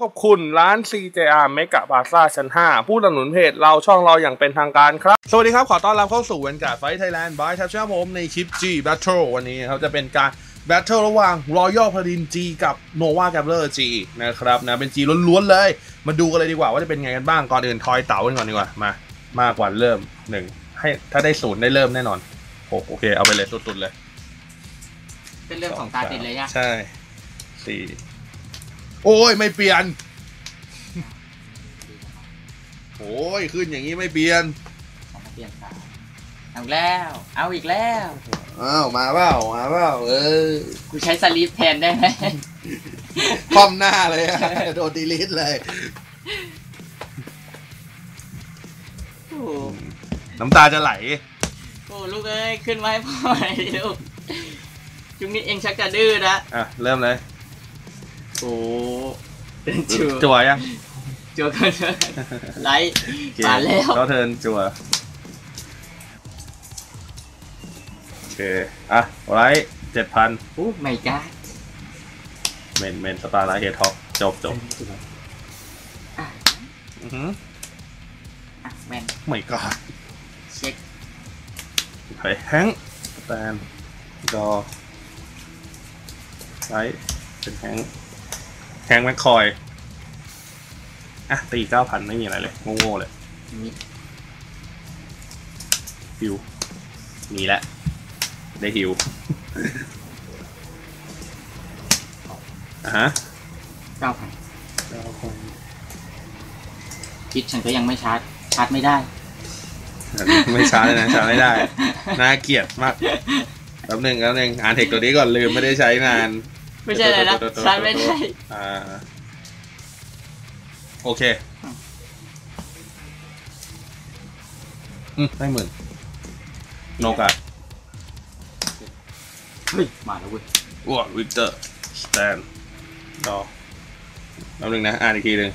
ขอบคุณร้าน CJR เมกะบาซ่าชั้น 5 ผู้สนับสนุนเพจเราช่องเราอย่างเป็นทางการครับ สวัสดีครับ ขอต้อนรับเข้าสู่เวนการ์ดไฟไทยแลนด์บายทัชชั่นผมในคลิป G Battle วันนี้ครับ จะเป็นการ Battle ระหว่าง Royal p a l a d i n G กับ Nova Gambler G นะครับนะเป็น G ล้วนๆเลย มาดูกันเลยดีกว่าว่าจะเป็นไงกันบ้างก่อนอื่นทอยเต๋ากันก่อนดีกว่า มามากกว่าเริ่มหนึ่งให้ถ้าได้ศูนย์ได้เริ่มแน่นอนโอโอเคเอาไปเลยสุดๆเลย เป็นเรื่องของตาติดเลยอะใช่สี่ โอ้ยไม่เปลี่ยน โอ้ยขึ้นอย่างนี้ไม่เปลี่ยนสองเปลี่ยนตาเอาแล้ว เอาอีกแล้ว อ้าวมาเปล่ามาเปล่าเออกูใช้สลีปแทนได้ไหม คว่ำหน้าเลยอะโดนดีลิทเลย โอ้โหน้ำตาจะไหล โอ้ลูกเอ้ย ขึ้นมาให้พ่อหน่อยดิลูกจุงนี้เองชักจะดื้อนะอะ เริ่มเลย โอ้เป็นจัวจั่วยังจัวกันเลยไลท์โอเคมาแล้วก็เทิร์นจั่วโอเค อะไว้เจ็ดพันโอ้ไม่กล้าเมนเมนสตาร์ไลท์เฮดท็อปจบจบอะอือหืออะแมนไม่ก็เช็คไปแฮงแตนดอไลท์เป็นแฮง แฮงแมคคอยอะตีเก้าพันไม่มีอะไรเลยโง่ๆเลยมิดฮิวมีแล้วได้ฮิวอะฮะเก้าพันคิดฉันก็ยังไม่ชาร์จชาร์จไม่ได้ ไม่ช้าเลยนะช้าไม่ได้น่าเกลียดมากแป๊บหนึ่งแป๊บหนึ่งอ่านเทคตัวนี้ก่อนลืมไม่ได้ใช้นาน ไม่ใช่เลยนะชาร์จไม่ได้อ่าโอเคอืมได้หมื่นโนกาเฮ้ยมาแล้วเว้ยอ้ววิกเตอร์สแตนดอแป๊บหนึ่งนะ อ่านอีกทีหนึ่ง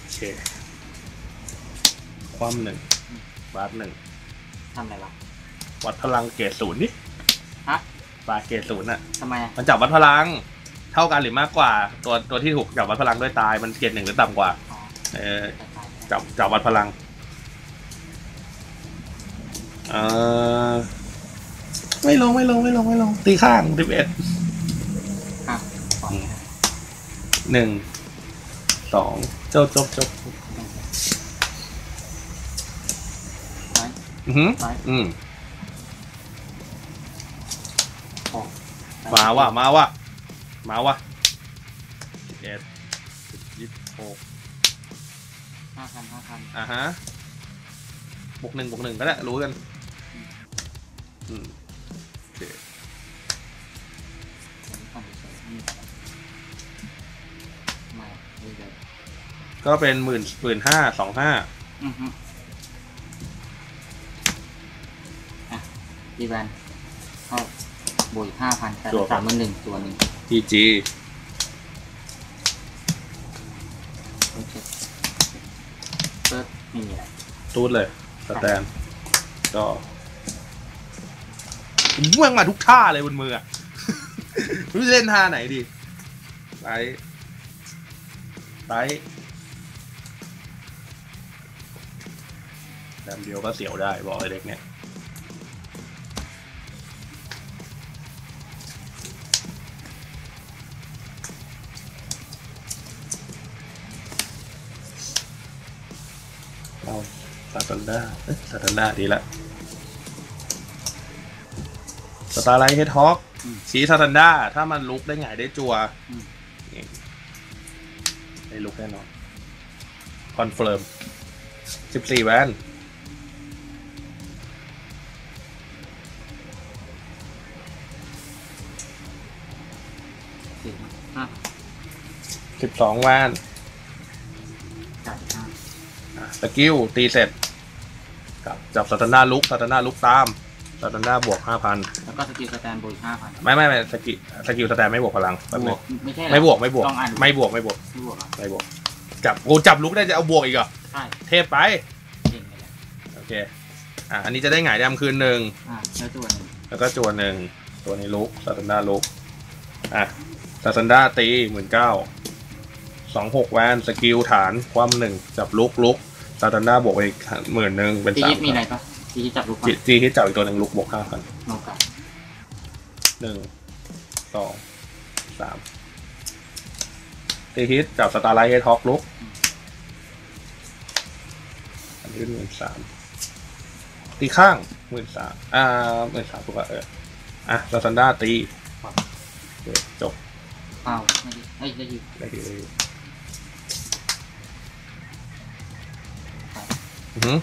โอเค ความหนึ่งบาทหนึ่งทำอะไรวะวัดพลังเกรดศูนย์นี่ฮะ บาทเกรดศูนย์อะทำไมอะมันจับวัดพลัง เท่ากันหรือมากกว่า ตัวตัวที่ถูกจับวัดพลังด้วยตายมันเกรดหนึ่งหรือต่ำกว่า อ๋อเออแต่ตายไปแล้วจับจับวัดพลัง เออไม่ลงไม่ลงไม่ลงไม่ลง ตีข้างสิบเอ็ดอะปล่อยนะหนึ่งสองจบจบจบไปอือหือไปอืมอ มาว่ะ มาว่ะ มาว่ะสิบเอ็ดสิบยี่สิบหกห้าพันห้าพันอ่าฮะบวกหนึ่งบวกหนึ่งก็ได้รู้กัน อืมโอเคก่อนเฉยๆนี่มาเรื่อยก็เป็นหมื่นหมื่นห้าสองห้าๆอือฮึอะดีแบนเข้า บวกห้าพันแต่สามหมื่นหนึ่งตัวหนึ่งพีจีโอเคเปิดไม่มีอะไรตูดเลยสแตนก็เมื่องมาทุกท่าเลยบนมืออะไม่รู้จะเล่นท่าไหนดีไลท์ไลท์แต้มเดียวก็เสียวได้บอกไอ้เด็กเนี่ย เอาซาตันด้าเอ้ยซาตันด้าดีละสตาร์ไลท์เฮดฮอกชี้ซาตันด้าถ้ามันลุกได้ไงได้จัวนี่ได้ลุกแน่นอน คอนเฟิร์มสิบสี่แวนสี่ห้าสิบสองแวนจ่ายห้าอะ สกิลตีเสร็จกับจับซาตันด้าลุกซาตันด้าลุกตามซาตันด้าบวกห้าพันแล้วก็สกิลสแตนบวกห้าพันไม่ไม่ไม่สกิลสกิลสแตนไม่บวกพลังแป๊บนึงไม่ใช่เหรอไม่บวกไม่บวกต้องอ่านไม่บวกไม่บวกไม่บวกเหรอไม่บวกจับกูจับลุกได้จะเอาบวกอีกเหรอใช่เทพไปเก่งเลยแหละโอเคอะอันนี้จะได้หงายดำคืนหนึ่งอ่าแล้วตัวหนึ่งแล้วก็จวนหนึ่งตัวนี้ลุกซาตันด้าลุกอะสซาซันดาตีหมื่นเก้าสองหกแวนสกิลฐานความหนึ่งจับลุกลุก ซาซันดาบวกไปอีกหมื่นหนึ่งเป็นตีสามฮิตมีอะไรปะตีฮิตจับลูกจีจีฮิตจับอีกตัวหนึ่งลุกบวกห้าพันโนกาหนึ่งสองสามตีฮิตจับสตาร์ไลท์เฮดฮอกลุกอันนี้หมื่นสามตีข้างหมื่นสามอ่าหมื่นสามถูกป่ะเอออะซาซันดาตีโอเคจบเปล่าไม่ดีเอ้ยได้ยินได้ดีเลย อือหือ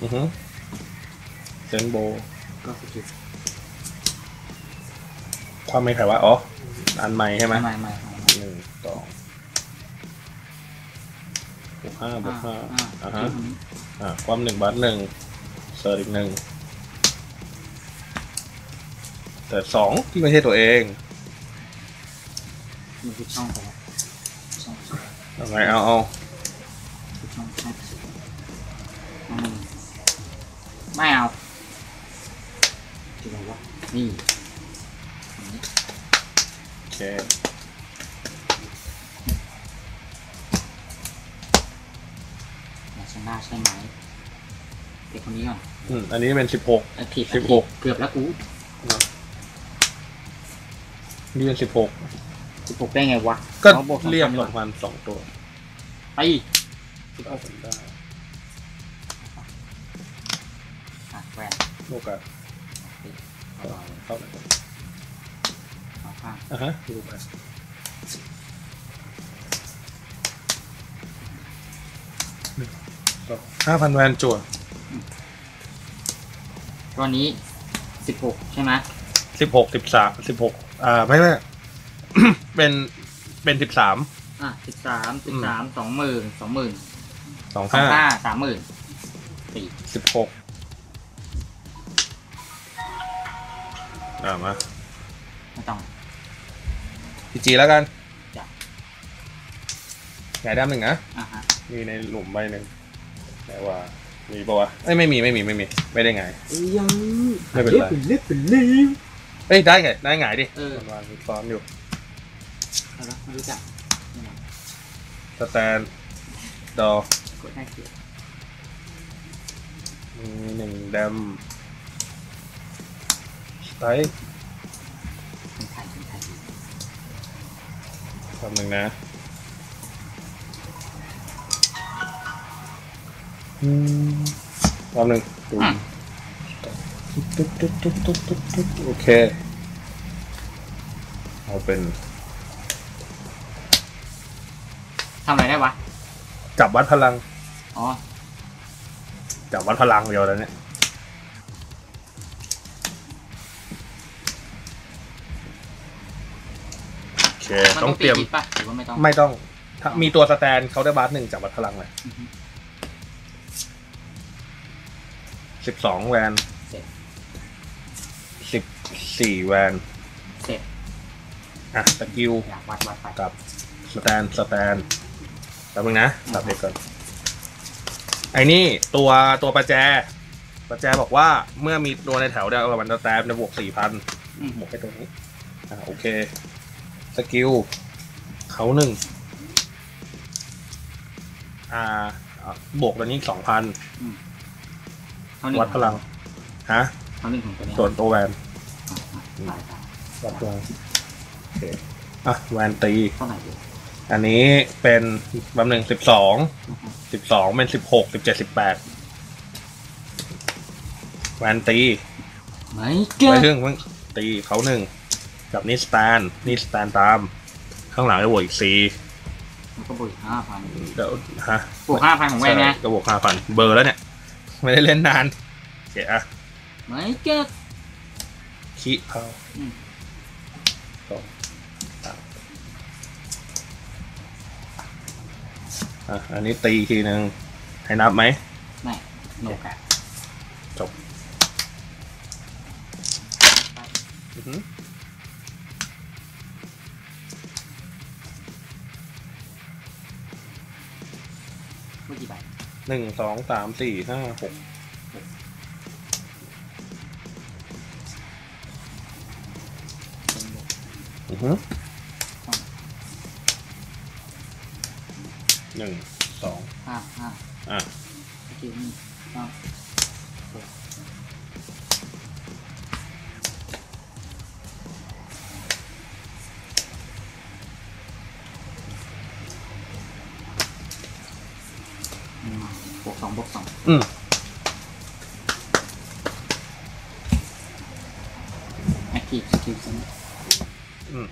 อือหือเซนโบก็สกิลความไม่ใครว่าอ๋อ อันใหม่ใช่ไหมไม่ไม่ไม่ไม่หนึ่งสองบวกห้าบวกห้าอ่าอ่าอ่าฮะอ่าความหนึ่งบัตหนึ่งเซิร์ฟอีกหนึ่งแต่สองที่ไม่ใช่ตัวเอง มันคือช่องไปแล้วช่องช่องเอาไงเอาเอาคือช่องช่องอืมไม่เอาที่ไหนวะนี่อันนี้โอเคนาชนาใช่ไหมเด็กคนนี้ก่อนอืมอันนี้เป็นสิบหกเออผิดสิบหกเกือบแล้วกูนี่เป็นสิบหก สิบหกได้ไงวะก็อาบวกเรียกสสอองงพันพันสองตัวไปสิบหเอากผลได้อะแหวนโอกาสเอาเข้าเลยเอาข้างอะฮะดูไปหนึ่งสองห้าพันแวนจวดตัวนี้สิบหกใช่ไหมสิบหกสิบสามสิบหกอ่าไม่ไม่ เป็นเป็นสิบสามอะสิบสามสิบสามสองหมื่นสองหมื่นสองสองห้าห้าสามหมื่นสี่สิบหกอ่ามาไม่ต้อง พีจีแล้วกันจ้ะไงดำหนึ่งนะ อะฮะมีในหลุมใบหนึ่งแต่ว่า มีปะวะเอ้ยไม่มีไม่มีไม่มี ไม่ได้ไงยังไม่เป็นไรเล็บเป็นเล็บเอ้ยได้ไงได้ไงดิเออมันวางซ้อนอยู่ อะไรวะไม่รู้จักสแตนดอกดให้เกียรติมีหนึ่งแดมสไตล์เป็นไทยเป็นไทยคำหนึ่งนะอืมคำหนึ่งดูตุ๊บตุ๊บตุ๊บตุ๊บตุ๊บตุ๊บโอเค เอาเป็น ทำอะไรได้วะ จับวัดพลัง อ๋อ จับวัดพลังเดียวแล้วเนี่ย โอเค มันต้ต้อองงเตรียมตีฮิตปะหรือว่าไม่ต้อง ไม่ต้องถ้ามีตัวสแตนเขาได้บาสหนึ่งจากวัดพลังเลยอือฮึ สิบสองแวนเสร็จ สิบสี่แวนเสร็จ อะสกิลอยากวัดวัดไปกับสแตนสแตน แป๊บนึงนะสับเด็กก่อน ไอ้นี่ตัวตัวประแจ ประแจบอกว่าเมื่อมีตัวในแถวเดียวกับมันสแตนจะบวกสี่พันอืม บวกให้ตรงนี้ อ่าโอเค สกิลเขาหนึ่ง อ่าอ่าบวกตัวนี้สองพันเท่านี้วัดพลัง ฮะ เท่านี้ของตัวนี้ส่วนตัวแวนอะอะได้ได้วัดพลังโอเคอะแวนตีเท่าไหร่ดีอั นนี้เป็นบำหนึ่งสิบสองสิบสองเป็นสิบหกสิบเจ็ดสิบแปดแวนตีไม่เกิไปนถึงมึงตีเขาหนึ่งกับนี่สแตนนี่สแตนตาม ข้างหลังจะบวกอีกสี่มันก็บวกห้าพันเดี๋ยวฮะบวกห้าพันของแวนไงใช่ก็บวกห้าพันเบอร์แล้วเนี่ย ไม่ได้เล่นนานโอเคอะไม่เกินคิเผา อันนี้ตีทีหนึ่งให้นับไหมไม่โจบอเมื่อกี่ใบหนึ่งสองสามสี่ห้าหกอือหื หนึ่งสองห้าห้าอะสกิลนี่ก็อืมบวกสองบวกสองอืมแอคทีฟสกิลซิงอืม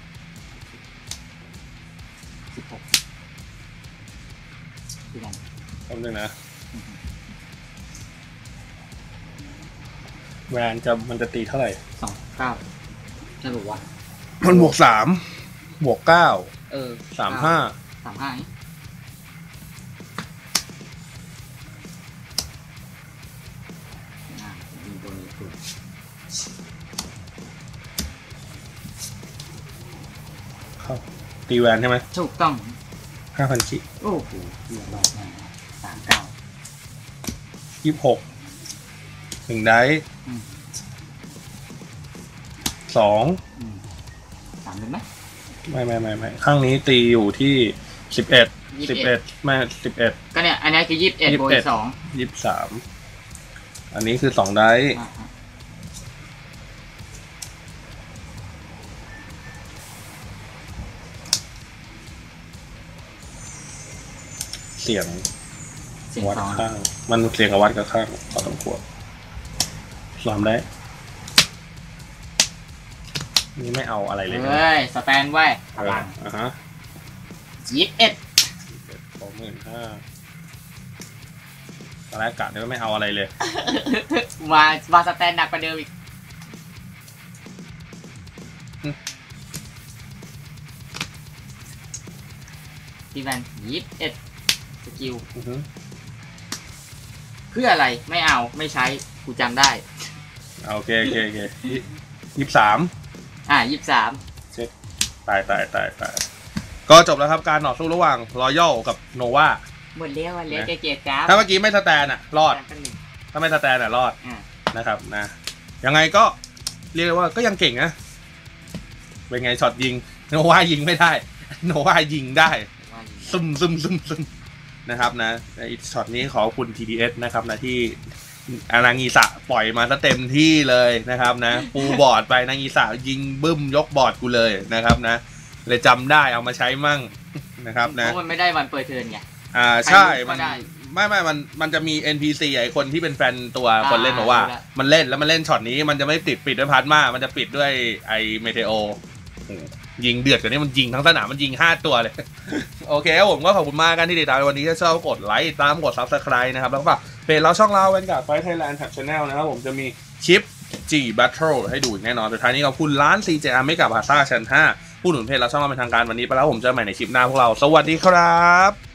แวนจะมันจะตีเท่าไหร่สองเก้าใช่หรือวะมันบวกสามบวกเก้าเออสามห้าสามห้านี่อ่ามีตัวนี้ตัวเข้าตีแวนใช่ไหมถูกต้องห้าพันชิโอ้โหเรียบร้อยมากสามเก้ายี่สิบหกหนึ่งได้อืม สองอืมสามหนึ่งไหมไม่ไม่ไม่ไม่ข้างนี้ตีอยู่ที่สิบเอ็ดยี่สิสิบบเอ็เอ็ดดไม่สิบเอ็ดก็เนี่ย อันนี้คือยี่สิบเอ็ดยี่สิโบบเอ็ดยสองยี่สิบสามอันนี้คือสองได้อ่าฮะเสียงเสียงวัดสองข้าง มันเสียงกับวัดกับข้างพอสมควร สามได้นี่ไม่เอาอะไรเลยนะ เฮ้ย สแตนไว้พเออลังอะฮะยี่สิบเอ็ดสองหมื่นห้าตอนแรกกะเนี่ยว่าไม่เอาอะไรเลย มามาสแตนหนักกว่าเดิมอีกอืมพี่แวนยี่สิบเอ็ดสกิลอือฮึเพื่ออะไรไม่เอาไม่ใช้ กูจำได้เอา โอเคโอเคโอเคยี่สิบสามอ่ายี่สิบสามตายตายตายตายก็จบแล้วครับการต่อสู้ระหว่างรอยัลกับโนวาหมดเลี้ยวหมดเลี้ยวนะเกียร์จ้าถ้าเมื่อกี้ไม่สแตนอะรอดกันหนึ่งถ้าไม่สแตนอะรอดอ่านะครับนะยังไงก็เรียกได้ว่าก็ยังเก่งนะเป็นไงช็อตยิงโนวายิงไม่ได้ โนวายิงได้ว่าอย่างนี้ซึมซึมซึมซึมนะครับนะไอช็อตนี้ขอบคุณ TDS นะครับนะที่ อานางีสะปล่อยมาซะเต็มที่เลยนะครับนะ ปูบอร์ดไปนางีสะยิงบึ้มยกบอร์ดกูเลยนะครับนะ เลยจำได้เอามาใช้มั่งนะครับเพนะราะมันไม่ได้วันเปิดเทิร์นไง อ่าใช่ใครรู้ก็มันได้ไม่ไม่มันมันจะมี NPC ไอคนที่เป็นแฟนตัวอ่าคนเล่นบอกว่า รู้ละ มันเล่นแล้วมันเล่นช็อตนี้มันจะไม่ติดปิดด้วยพาร์ทมามันจะปิดด้วยไอเมเทโอ ยิงเดือดกว่านี้มันยิงทั้งสนามมันยิงห้าตัวเลย โอเคครับผมก็ขอบคุณมากกันที่ติดตามในวันนี้ถ้าชอบกดไลค์ตามกด subscribe นะครับ แล้วก็เพจเราช่องเราเวนการ์ดไฟไทยแลนด์แท็บชาแนลนะครับผมจะมีคลิป G Battle ให้ดูแน่นอนสุดท้ายนี้ขอบคุณร้าน CJR ไม่กับพาซ่าชั้น5ผู้หนุนเพจเราช่องเราเป็นทางการวันนี้ไปแล้วผมเจอกันใหม่ในคลิปหน้าพวกเรา สวัสดีครับ